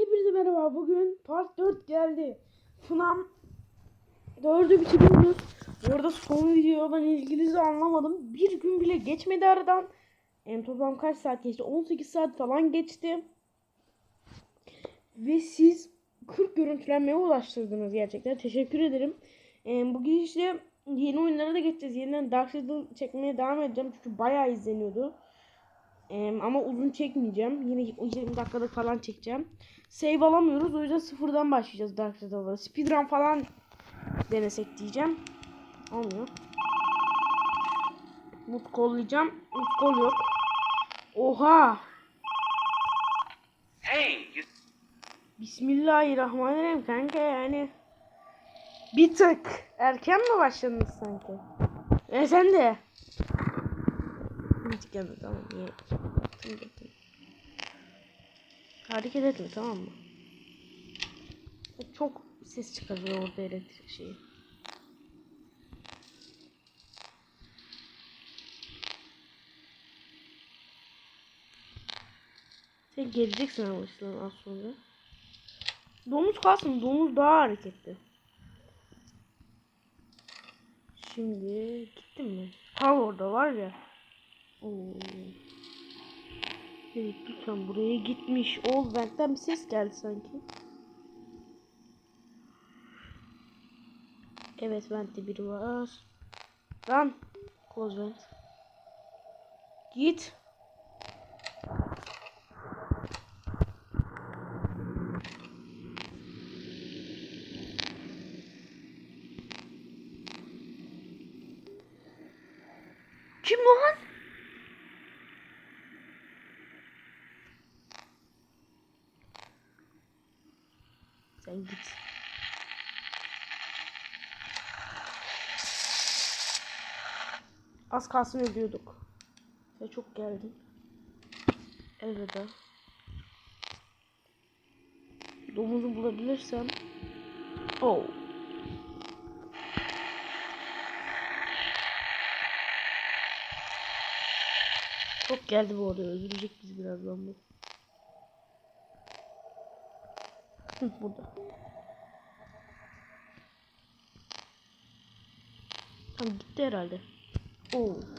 Hepinize merhaba. Bugün part 4 geldi. FNAM 4'ü bitiriyoruz. Bu arada son video ben İngilizce anlamadım. Bir gün bile geçmedi aradan. En toplam kaç saat geçti? 18 saat falan geçti. Ve siz 40 görüntülenmeye ulaştırdınız gerçekten. Teşekkür ederim. Ee, bu girişte yeni oyunlara da geçeceğiz. Yeniden Dark Shadow çekmeye devam edeceğim. Çünkü bayağı izleniyordu. Ee, ama uzun çekmeyeceğim. Yine 20 dakikada falan çekeceğim. Save alamıyoruz. O yüzden sıfırdan başlayacağız Dark Shadow'lara. Speedrun falan denesek diyeceğim. Olmuyor. Mut kollayacağım. Mut kol yok. Oha. Hey, Bismillahirrahmanirrahim kanka yani. Bir tık. Erken mi başladınız sanki? E sen de. Hiç gelme tamam. Tamam, tamam. Hareket etme tamam mı? Çok ses çıkarıyor orada elektrik şeyi. Sen geleceksin ama işte az sonra. Domuz kalsın. Domuz daha hareketli. Şimdi gittim mi? Ha orada var ya. Oo. Evet lütfen buraya gitmiş ol. Benden bir ses geldi sanki. Evet vent'te biri var. Lan. Close vent. Git. Kim lan? Sen git. Az kalsın ölüyorduk. Sen çok geldin. Elveda. Domuzu bulabilirsem. Oh. Çok geldi bu arada. Öldürecek bizi birazdan bu. Burada. Tamam gitti herhalde. Oo.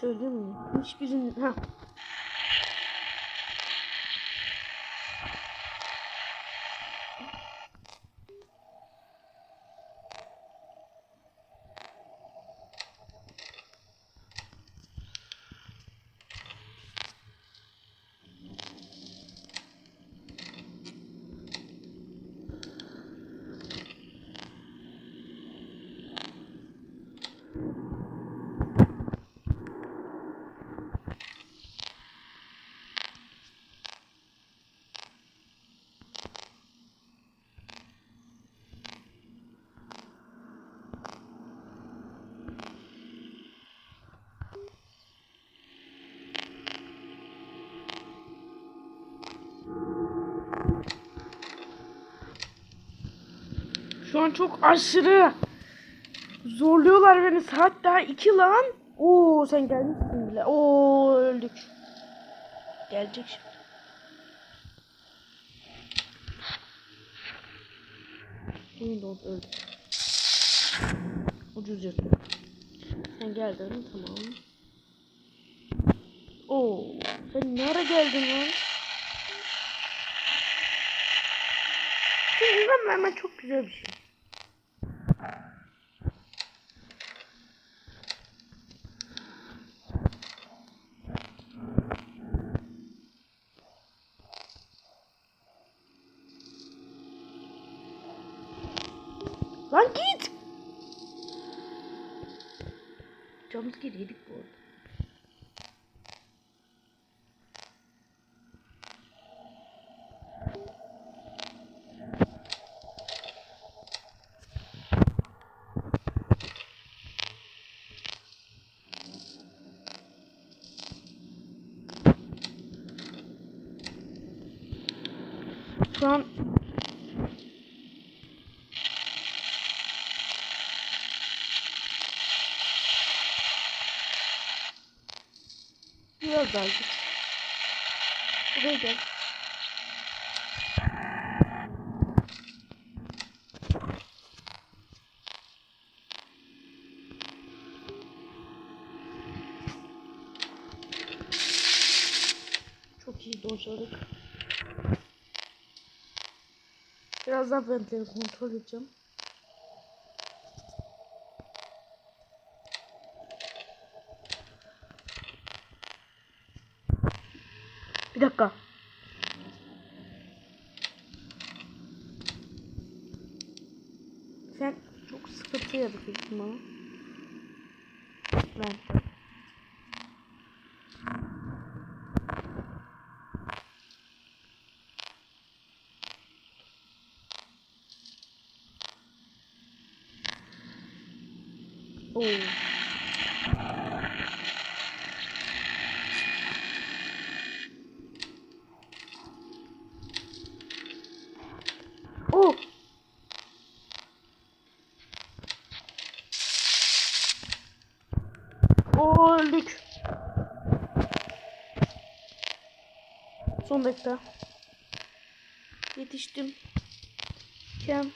Söyleyeyim mi? Hiçbirinin... Ha. Şu an çok aşırı zorluyorlar beni. Saat daha 2 lan. Oo sen gelmişsin bile. Oo öldük. Gelecek şimdi. Windows öldü. Ucuz yırttı. Sen geldin tamam. Oo sen ne ara geldin lan? Sen hemen çok güzel bir şey. Lan git. Jumpscare yedik bu arada. Şu an Biraz daha git. Buraya gel. Çok iyi dojladık. Biraz daha kontrol edeceğim. Bir dakika. Sen çok sıkıntı yaratıyorsun bana. Ben. Oo. Oh. Oo öldük. Son dakika. Yetiştim. Kem.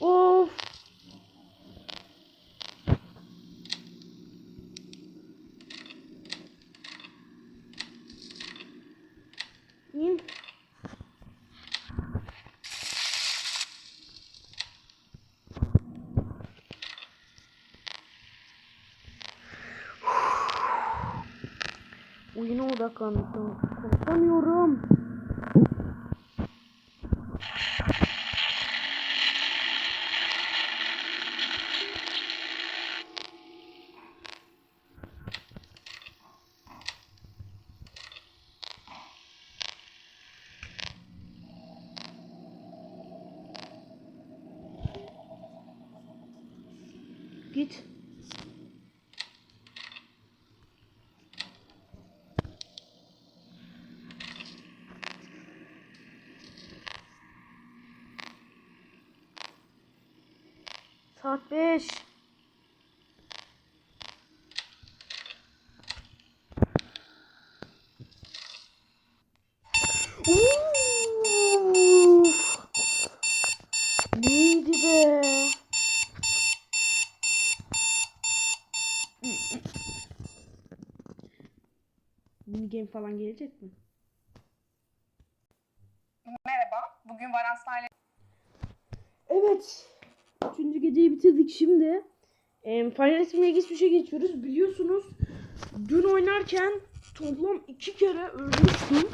Of. Oyuna Saat 5. Uf! Neydi be? Mini game falan gelecek mi? Merhaba, bugün Varanslarla Evet. Geceyi bitirdik şimdi. E, Final Fantasy geçmişe geçiyoruz. Biliyorsunuz dün oynarken toplam iki kere ölmüştüm.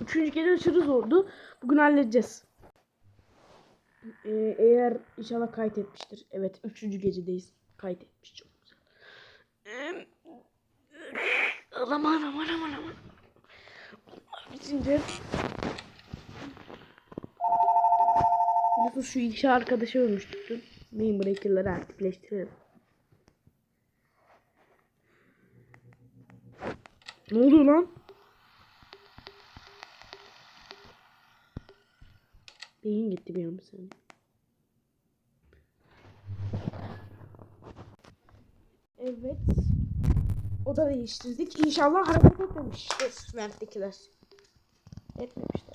Üçüncü gece aşırı zordu. Bugün halledeceğiz. E, eğer inşallah kaydetmiştir. Evet üçüncü gecedeyiz. Kaydetmiş çok güzel. E, aman aman aman aman. Bitince Biliyorsunuz şu iki arkadaşı ölmüştük dün. Main breaker'ları aktifleştirelim. Ne oluyor lan? Beyin gitti bir saniye. Evet. Oda değiştirdik. İnşallah hareket etmemiştir vent'tekiler. Etmemişler.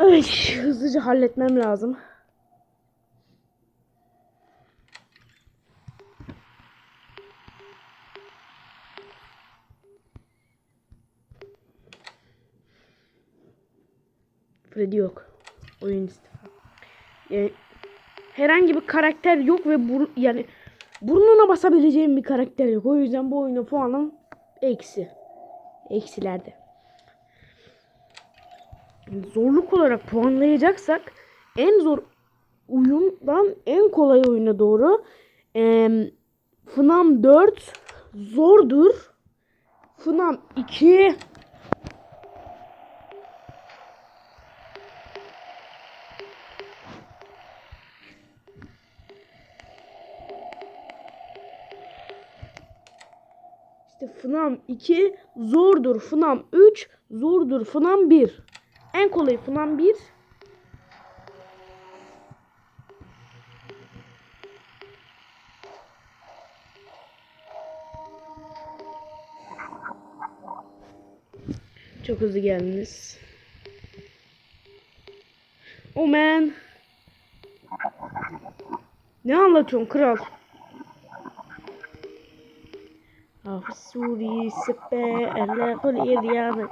Ay, hızlıca halletmem lazım. Freddy yok. Oyun istifa. Yani herhangi bir karakter yok ve bur yani burnuna basabileceğim bir karakter yok. O yüzden bu oyunu puanım eksi. Eksilerde zorluk olarak puanlayacaksak en zor oyundan en kolay oyuna doğru e, FNAM 4 zordur. FNAM 2 FNAM 2 zordur. FNAM 3 zordur. FNAM 1 En kolayı falan bir. Çok hızlı geldiniz. Oh man. Ne anlatıyorsun kral? Ah Suri sepe kol iryanı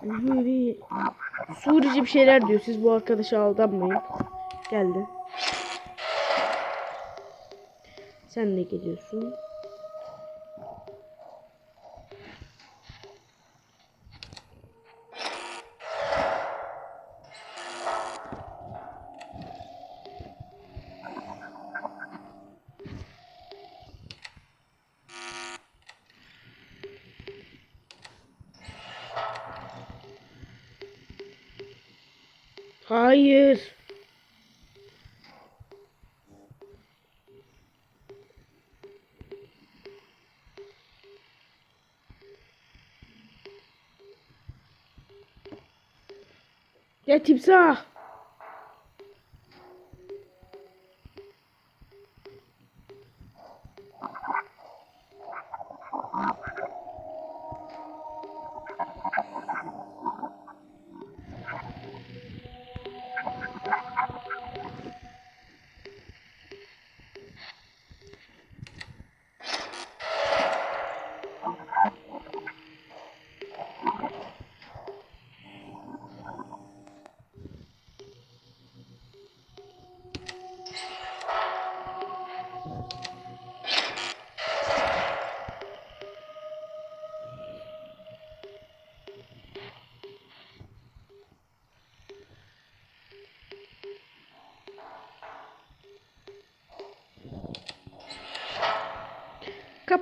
Huri Surice bir şeyler diyor. Siz bu arkadaşa aldanmayın. Geldi. Sen de geliyorsun. Hayır. Ya timsah.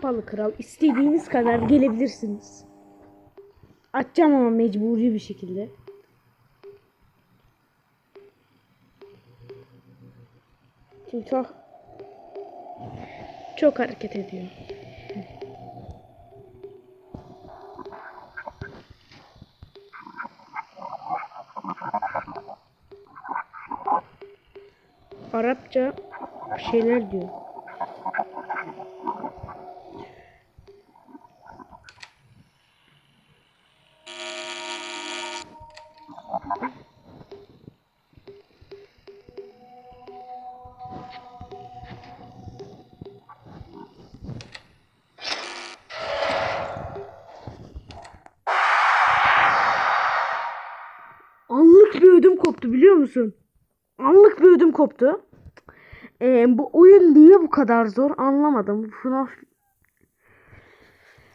Kapalı kral. İstediğiniz kadar gelebilirsiniz. Açacağım ama mecburi bir şekilde. Çünkü çok çok hareket ediyor. Arapça şeyler diyor. Koptu biliyor musun? Anlık bir ödüm koptu. Ee, bu oyun niye bu kadar zor anlamadım. FNAF...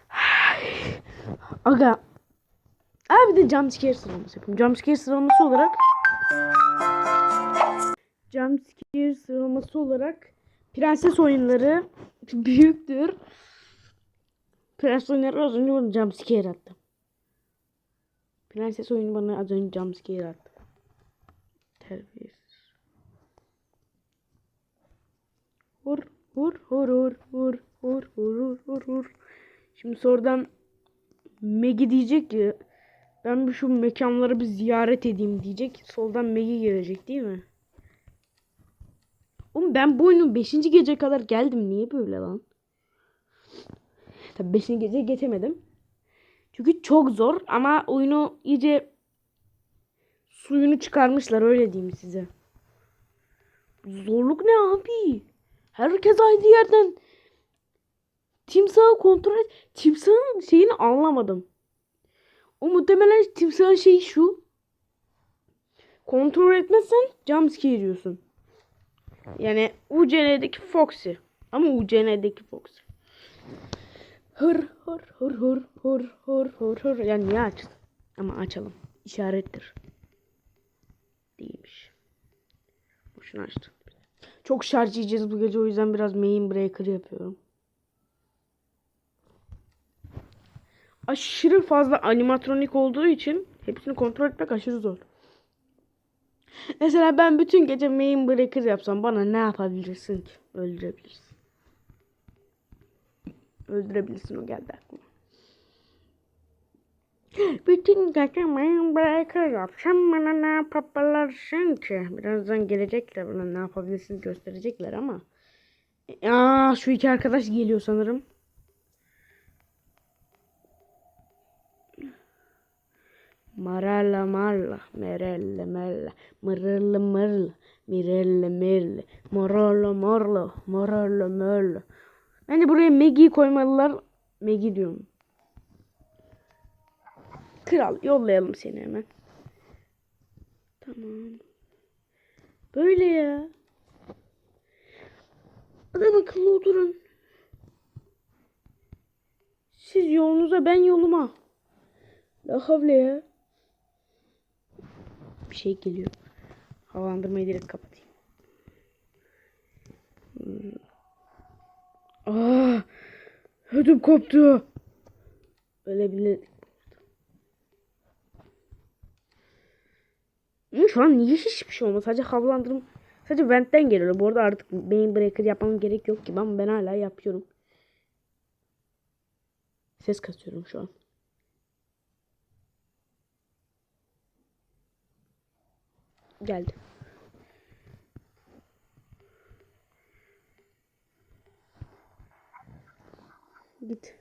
Aga. Abi de jumpscare sıralaması yapayım. Jumpscare sıralaması olarak Jumpscare sıralaması olarak Prenses oyunları büyüktür. Prenses oyunları az önce bana jumpscare attı. Prenses oyunu bana az önce jumpscare attı. Vur vur vur vur vur vur vur vur vur. Şimdi sonradan Maggie diyecek ki ben bir şu mekanları bir ziyaret edeyim diyecek. Soldan Maggie gelecek değil mi? Oğlum ben bu oyunun 5. gece kadar geldim. Niye böyle lan? Tabii 5. gece geçemedim. Çünkü çok zor ama oyunu iyice suyunu çıkarmışlar öyle diyeyim size. Zorluk ne abi? Herkes aynı yerden timsahı kontrol et. Timsahın şeyini anlamadım. O muhtemelen timsahın şeyi şu. Kontrol etmezsen jumpscare yiyorsun. Yani UCN'deki Foxy. Ama UCN'deki Foxy. Hır hır hır hır hır hır hır hır. Yani niye açtın? Ama açalım. İşarettir. Değilmiş. Boşuna açtım. Çok şarj yiyeceğiz bu gece o yüzden biraz main breaker yapıyorum. Aşırı fazla animatronik olduğu için hepsini kontrol etmek aşırı zor. Mesela ben bütün gece main breaker yapsam bana ne yapabilirsin ki? Öldürebilirsin. Öldürebilirsin o geldi aklıma. Bütün ben bırakırım. Sen bana ne yapabilirsin ki? Birazdan gelecekler bana ne yapabilirsiniz gösterecekler ama. Aa şu iki arkadaş geliyor sanırım. Maralla marla, merelle melle, mırıllı mırlı, mirelle mirle, morollo morlo, morollo morlo. Bence buraya Maggie koymalılar. Maggie diyorum. Kral yollayalım seni hemen. Tamam. Böyle ya. Adam akıllı oturun. Siz yolunuza ben yoluma. La havle ya. Bir şey geliyor. Havalandırmayı direkt kapatayım. Hmm. Aa, ödüm koptu. Ölebilir. Şu an niye hiçbir şey olmaz? Sadece havalandırma. Sadece ventten geliyor. Bu arada artık beyin breaker yapmam gerek yok gibi ama ben hala yapıyorum. Ses kasıyorum şu an. Geldi. Git.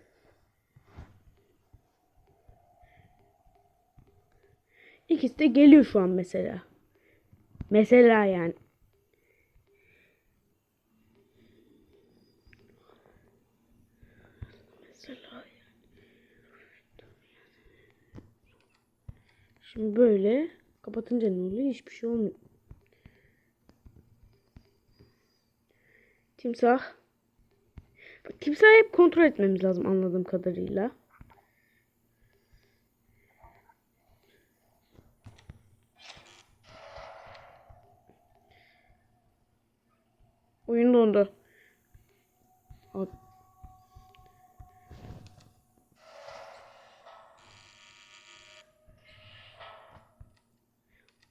İkisi de geliyor şu an mesela. Mesela yani. Şimdi böyle kapatınca ne oluyor? Hiçbir şey olmuyor. Timsah. Bak, Timsahı hep kontrol etmemiz lazım anladığım kadarıyla. Oyun dondu. Abi.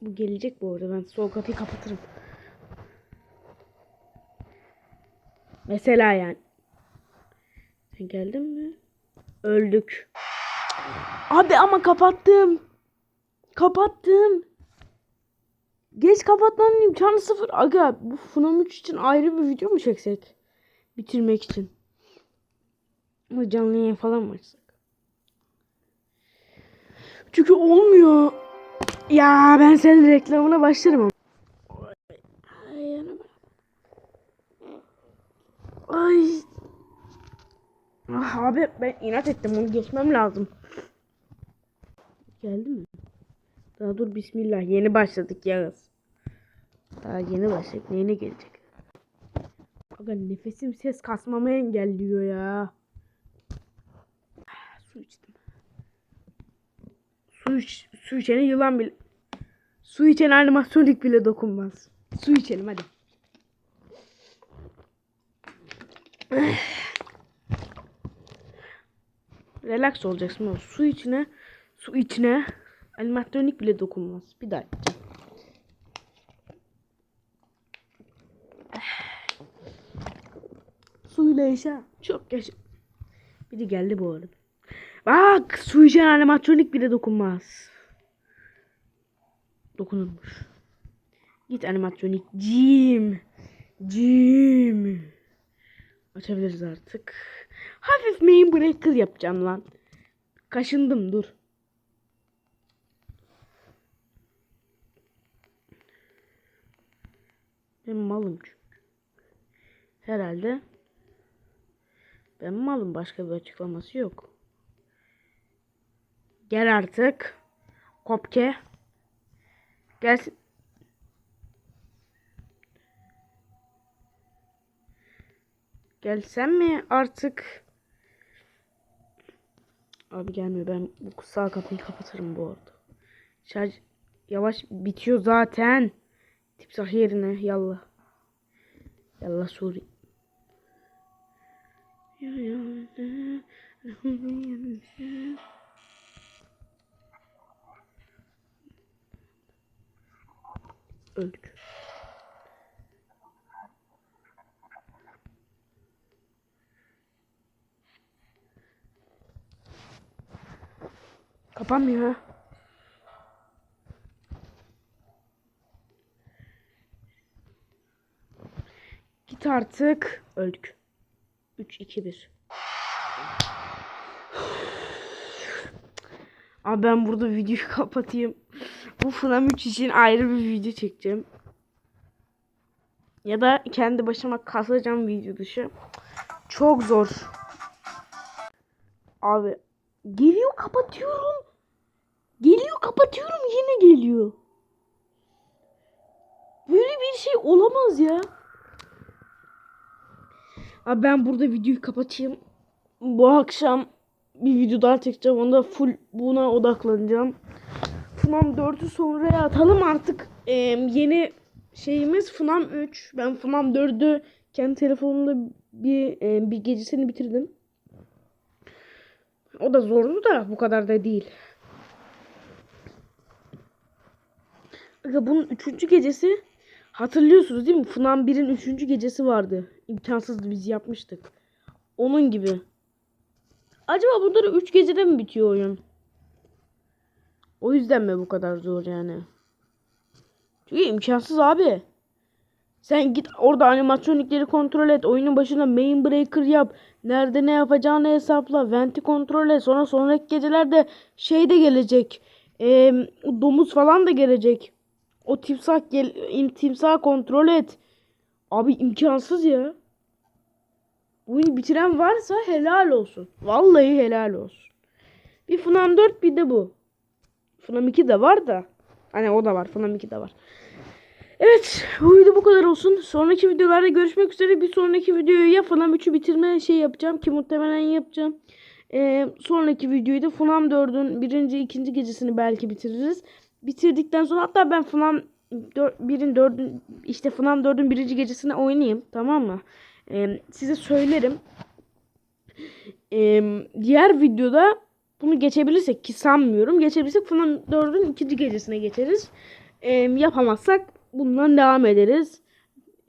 Bu gelecek bu arada. Ben sol kapıyı kapatırım. Mesela yani. Sen geldin mi? Öldük. Abi ama kapattım. Kapattım. Geç kapatmanın imkanı sıfır. Aga bu FNAF 3 için ayrı bir video mu çeksek? Bitirmek için. Canlı yayın falan mı açsak? Çünkü olmuyor. Ya ben senin reklamına başlarım. Ay. Ah, abi ben inat ettim onu geçmem lazım. Geldi mi? Daha dur bismillah yeni başladık Yağız. Daha yeni başladık neyine gelecek? Aga nefesim ses kasmamı engelliyor ya. Ah, Su içtim. Su, iç, su içene yılan bile. Su içen animatronik bile dokunmaz. Su içelim hadi. Relax olacaksın ama su içine su içine animatronik bile dokunmaz. Bir daha yapacağım. Suyla yaşa. Çok yaşa. Biri geldi bu arada. Bak su içen animatronik bile dokunmaz. Dokunurmuş. Git animatronik. Jim. Jim. Açabiliriz artık. Hafif main breaker yapacağım lan. Kaşındım dur. Ben malım çünkü. Herhalde. Ben malım başka bir açıklaması yok. Gel artık. Kopke. Gelsin. Gelsem mi artık? Abi gelmiyor. Ben bu sağ kapıyı kapatırım bu arada. Şarj yavaş bitiyor zaten. Tipsah yerine yallah. Yallah Suri. Öldük. Kap Kapanmıyor ha. Git artık. Öldük. 3 2 1. Abi ben burada videoyu kapatayım. Bu FNAF 3 için ayrı bir video çekeceğim. Ya da kendi başıma kasacağım video dışı. Çok zor. Abi geliyor kapatıyorum. Geliyor kapatıyorum yine geliyor. Böyle bir şey olamaz ya. Abi ben burada videoyu kapatayım. Bu akşam bir video daha çekeceğim. Onda full buna odaklanacağım. FNAM 4'ü sonraya atalım artık. Ee, yeni şeyimiz FNAM 3. Ben FNAM 4'ü kendi telefonumda bir e, bir gecesini bitirdim. O da zordu da bu kadar da değil. Bunun üçüncü gecesi hatırlıyorsunuz değil mi? FNAM 1'in üçüncü gecesi vardı. İmkansızdı biz yapmıştık. Onun gibi. Acaba bunları üç gecede mi bitiyor oyun? O yüzden mi bu kadar zor yani? Çünkü imkansız abi. Sen git orada animatronikleri kontrol et. Oyunun başına main breaker yap. Nerede ne yapacağını hesapla. Venti kontrol et. Sonra sonraki gecelerde şey de gelecek. Ee, domuz falan da gelecek. O timsah gel im- timsah kontrol et. Abi imkansız ya. Oyunu bitiren varsa helal olsun. Vallahi helal olsun. Bir FNAM 4 bir de bu. FNAM 2 de var da. Hani o da var. FNAM 2 de var. Evet. Bu video bu kadar olsun. Sonraki videolarda görüşmek üzere. Bir sonraki videoyu ya FNAM 3'ü bitirme şey yapacağım. Ki muhtemelen yapacağım. Ee, sonraki videoyu da FNAM 4'ün birinci, ikinci gecesini belki bitiririz. Bitirdikten sonra hatta ben FNAM 1'in 4'ün işte FNAM 4'ün birinci gecesini oynayayım. Tamam mı? Ee, size söylerim. Ee, diğer videoda bunu geçebilirsek ki sanmıyorum. Geçebilirsek FNAF 4'ün ikinci gecesine geçeriz. Ee, yapamazsak bundan devam ederiz.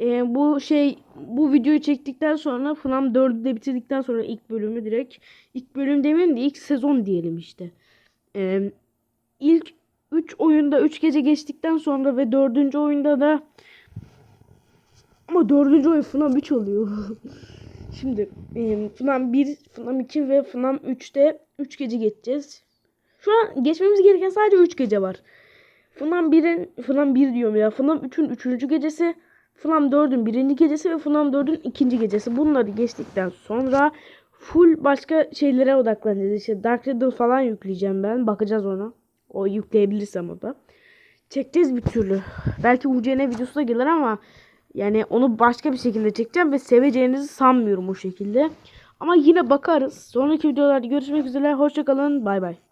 Ee, bu şey bu videoyu çektikten sonra FNAF 4'ü de bitirdikten sonra ilk bölümü direkt ilk bölüm demeyeyim de ilk sezon diyelim işte. Ee, ilk 3 oyunda 3 gece geçtikten sonra ve 4. oyunda da ama 4. oyun FNAF 3 oluyor. Şimdi e, FNAF 1, FNAF 2 ve FNAF 3'te 3 gece geçeceğiz. Şu an geçmemiz gereken sadece 3 gece var. FNAF 1'in, FNAF 1 diyorum ya. FNAF 3'ün 3. gecesi, FNAF 4'ün 1. gecesi ve FNAF 4'ün 2. gecesi. Bunları geçtikten sonra full başka şeylere odaklanacağız. İşte Dark Riddle falan yükleyeceğim ben. Bakacağız ona. O yükleyebilirsem o da. Çekeceğiz bir türlü. Belki UCN videosu da gelir ama yani onu başka bir şekilde çekeceğim ve seveceğinizi sanmıyorum o şekilde. Ama yine bakarız. Sonraki videolarda görüşmek üzere. Hoşçakalın. Bay bay.